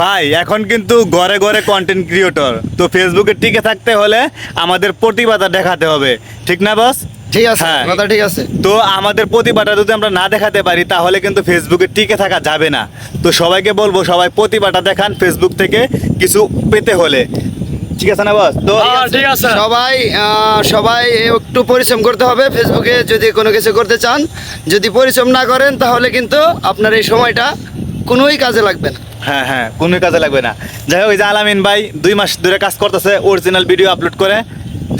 ভাই এখন কিন্তু ঘরে ঘরে কন্টেন্ট ক্রিয়েটর তো ফেসবুকে টিকে থাকতে হলে আমাদের প্রতিভাটা দেখাতে হবে। ঠিক না বস ঠিক আছে হ্যাঁ। কথা ঠিক আছে। তো আমাদের প্রতিভাটা যদি আমরা না দেখাতে পারি তাহলে কিন্তু ফেসবুকে টিকে থাকা যাবে না। তো সবাইকে বলব সবাই প্রতিভাটা দেখান ফেসবুক থেকে কিছু পেতে হলে। ঠিক আছে না বস তো হ্যাঁ, ঠিক আছে। সবাই সবাই একটু পরিশ্রম করতে হবে। ফেসবুকে যদি কোনো কিছু করতে চান যদি পরিশ্রম না করেন তাহলে কিন্তু আপনার এই সময়টা কোনোই কাজে লাগবে না। হ্যাঁ হ্যাঁ কোনো কাজে লাগবে না। যাই হোক এই যে আলামিন ভাই দুই মাস ধরে কাজ করতেছে অরিজিনাল ভিডিও আপলোড করে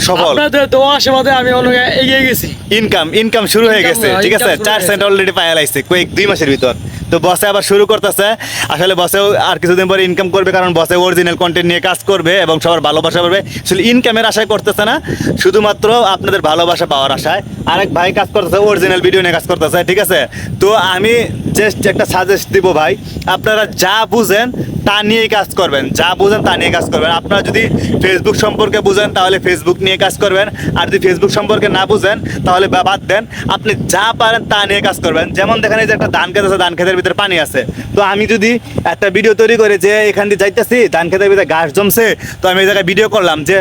সফল। আপনাদের দোয়া আশীর্বাদে আমি অনেক এগিয়ে গেছি। ইনকাম ইনকাম শুরু হয়ে গেছে হ্যাঁ, ঠিক আছে? চার সেন্ট অলরেডি পায়ে লাগছে কয়েক দুই মাসের ভিতর। তো বসে আবার শুরু করতেছে। আসলে বসেও আর কিছুদিন পরে ইনকাম করবে, কারণ বসে অরিজিনাল কন্টেন্ট নিয়ে কাজ করবে এবং সবার ভালোবাসা পাবে। আসলে ইনকামের আশায় করতেছে না, শুধুমাত্র আপনাদের ভালোবাসা পাওয়ার আশায়। আরেক ভাই কাজ করতেছে অরিজিনাল ভিডিও নিয়ে কাজ করতেছে, ঠিক আছে? তো আমি জাস্ট একটা সাজেস্ট দিব ভাই, আপনারা যা বুঝেন তা নিয়েই কাজ করবেন। যা বুঝেন তা নিয়ে কাজ করবেন। আপনারা যদি ফেসবুক সম্পর্কে বুঝেন, তাহলে ফেসবুক নিয়ে কাজ করবেন। আর যদি ফেসবুক সম্পর্কে না বুঝেন, তাহলে বাদ দেন, আপনি যা পারেন তা নিয়ে কাজ করবেন। যেমন দেখেন এই যে একটা ধান খেত আছে ধান খেতের ভিতরে পানি আছে। তো আমি যদি একটা ভিডিও তৈরি করে যে এখান দিয়ে যাইতেছি, ধান খেতের ভিতরে ঘাস জমছে, তো আমি এই জায়গায় ভিডিও করলাম যে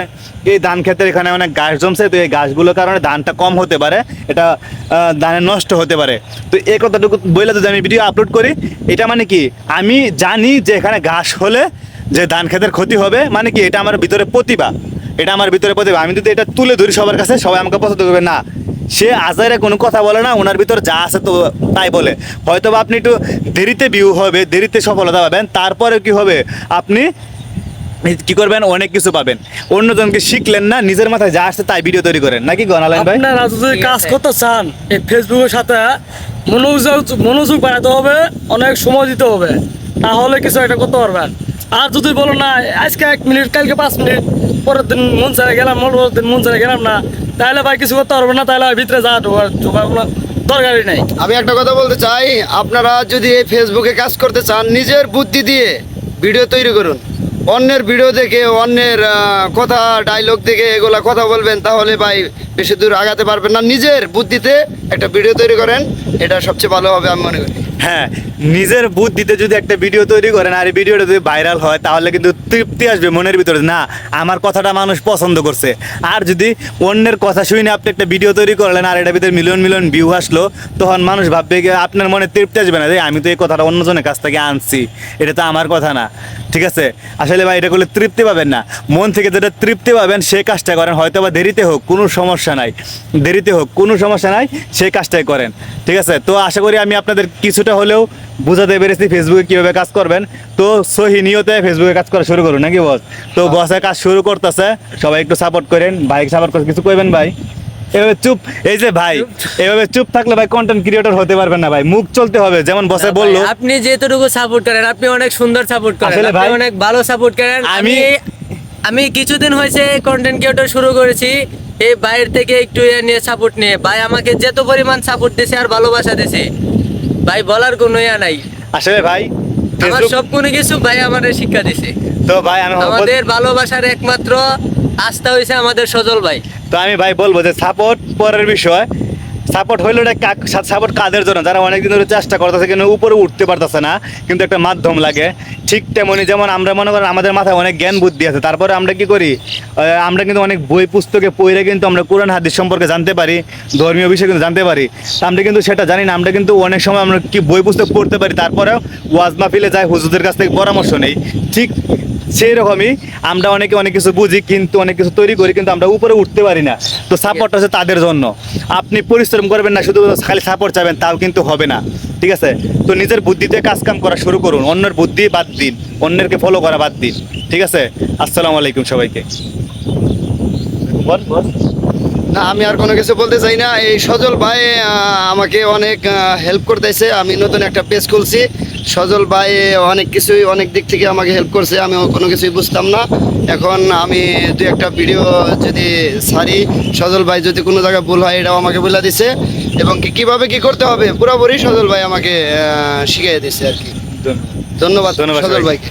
এই ধান ক্ষেতের এখানে অনেক ঘাস জমছে, তো এই ঘাসগুলোর কারণে ধানটা কম হতে পারে, এটা ধানে নষ্ট হতে পারে। তো এই কথাটুকু বলে যদি আমি ভিডিও আপলোড করি, এটা মানে কি? আমি জানি যে এখানে ঘাস হলে যে ধান ক্ষেতের ক্ষতি হবে মানে কি? এটা আমার ভিতরে প্রতিভা। এটা আমার ভিতরে প্রতিভা। আমি যদি এটা তুলে ধরি সবার কাছে, সবাই আমাকে পছন্দ করবে, না। সে আজারে কোনো কথা বলে না ওনার ভিতর যা আছে তো তাই বলে। হয়তো বা আপনি একটু দেরিতে ভিউ হবে, দেরিতে সফলতা পাবেন তারপরে কি হবে? আপনি কি করবেন? অনেক কিছু পাবেন। অন্যজনকে শিখলেন না, নিজের মাথায় যা আসছে তাই ভিডিও তৈরি করেন। নাকি গনালেন ভাই? আপনারা যদি কাজ করতে চান, এই ফেসবুকের সাথে মনোযোগ মনোযোগ বাড়াতে হবে, অনেক সময় দিতে হবে। তাহলে কিছু একটা করতে পারবেন। আর যদি বলো না, আজকে এক মিনিট, কালকে পাঁচ মিনিট, পরের দিন মন চারে গেলাম পরের দিন মন চারে গেলাম না তাহলে ভাই কিছু করতে পারব না তাহলে ভিতরে যা ঢোকার ঢোকার কোনো দরকারই নাই। আমি একটা কথা বলতে চাই আপনারা যদি এই ফেসবুকে কাজ করতে চান নিজের বুদ্ধি দিয়ে ভিডিও তৈরি করুন। অন্যের ভিডিও দেখে অন্যের কথা ডায়লগ দেখে এগুলা কথা বলবেন তাহলে ভাই বেশি দূর আগাতে পারবেন না। নিজের বুদ্ধিতে একটা ভিডিও তৈরি করেন এটা সবচেয়ে ভালো হবে আমি মনে করি। হ্যাঁ নিজের বুদ্ধিতে যদি একটা ভিডিও তৈরি করেন আর এই ভিডিওটা যদি ভাইরাল হয়, তাহলে কিন্তু তৃপ্তি আসবে মনের ভিতরে না, আমার কথাটা মানুষ পছন্দ করছে। আর যদি অন্যের কথা শুনে আপনি একটা ভিডিও তৈরি করলেন আর এটার ভিতরে মিলিয়ন মিলিয়ন ভিউ আসলো, তখন মানুষ ভাববে আপনার মনে তৃপ্তি আসবে না যে, আমি তো এই কথাটা অন্যজনের কাছ থেকে আনছি। এটা তো আমার কথা না। ঠিক আছে? আসলে ভাই, এটা করলে তৃপ্তি পাবেন না। মন থেকে যেটা তৃপ্তি পাবেন সেই কাজটা করেন। হয়তো বা দেরিতে হোক, কোনো সমস্যা নাই। দেরিতে হোক, কোনো সমস্যা নাই সেই কাজটাই করেন। ঠিক আছে? তো আশা করি আমি আপনাদের কিছুটা হলেও বোঝাতে পেরেছি ফেসবুকে কীভাবে কাজ করবেন। তো সহি নিয়তে ফেসবুকে কাজ করা শুরু করুন নাকি বস? তো বসে কাজ শুরু করতেছে সবাই একটু সাপোর্ট করেন। ভাই সাপোর্ট করে কিছু কইবেন ভাই? এভাবে চুপ এই যে ভাই এভাবে চুপ থাকলে ভাই কন্টেন্ট ক্রিয়েটর হতে পারবেন না ভাই মুখ চলতে হবে যেমন বসে বলল। আপনি যেটুকু সাপোর্ট করেন আপনি অনেক সুন্দর সাপোর্ট করেন আপনি ভাই, অনেক ভালো সাপোর্ট করেন। আমি আমি- কিছুদিন হয়েছে কন্টেন্ট ক্রিয়েটর শুরু করেছি এই বাইরে থেকে একটু ইয়ে নিয়ে সাপোর্ট নিয়ে। ভাই আমাকে যত পরিমাণ সাপোর্ট দিছে আর ভালোবাসা দিছে। ভাই বলার কোনো ইয়া নাই। আসলে ভাই আমার সব কোনো কিছু ভাই আমাদের শিক্ষা দিছে। তো ভাই আমি আমাদের ভালোবাসার একমাত্র আস্থা হয়েছে আমাদের সজল ভাই। তো আমি ভাই বলব যে সাপোর্ট পরের বিষয় সাপোর্ট হইল এটা সাপোর্ট কাদের জন্য? যারা অনেকদিন ধরে চেষ্টা করতেছে কিন্তু উপরে উঠতে পারতেছে না কিন্তু একটা মাধ্যম লাগে। ঠিক তেমনি যেমন আমরা মনে করেন আমাদের মাথায় অনেক জ্ঞান বুদ্ধি আছে, তারপরে আমরা কি করি? আমরা কিন্তু অনেক বই পুস্তকে পড়ে কিন্তু আমরা কোরআন হাদিস সম্পর্কে জানতে পারি, ধর্মীয় বিষয় কিন্তু জানতে পারি। আমরা কিন্তু সেটা জানি না, আমরা কিন্তু অনেক সময় আমরা কি বই পুস্তক পড়তে পারি, তারপরেও ওয়াজ মাহফিলে যাই, হুজুরদের কাছ থেকে পরামর্শ নেই। ঠিক সেই রকমই আমরা অনেকে অনেক কিছু বুঝি, কিন্তু অনেক কিছু তৈরি করি, কিন্তু আমরা উপরে উঠতে পারি না। তো সাপোর্ট হচ্ছে তাদের জন্য। আপনি পরিশ্রম করবেন না শুধু খালি সাপোর্ট চাবেন তাও কিন্তু হবে না। ঠিক আছে? তো নিজের বুদ্ধিতে কাজ কাম করা শুরু করুন। অন্যের বুদ্ধি বাদ দিন। অন্যেরকে ফলো করা বাদ দিন। ঠিক আছে? আসসালামু আলাইকুম সবাইকে। না, আমি আর কোনো কিছু বলতে চাই না। এই সজল ভাই আমাকে অনেক হেল্প করতেছে। আমি নতুন একটা পেজ খুলছি। সজল ভাই অনেক কিছুই অনেক দিক থেকে আমাকে হেল্প করছে আমি কোনো কিছুই বুঝতাম না। এখন আমি দু একটা ভিডিও যদি সারি সজল ভাই যদি কোনো জায়গায় ভুল হয় এটাও আমাকে বলে দিছে। এবং কি কীভাবে কি করতে হবে? পুরোপুরি সজল ভাই আমাকে শিখিয়ে দিছে আর কি। ধন্যবাদ। ধন্যবাদ সজল ভাই ভাইকে।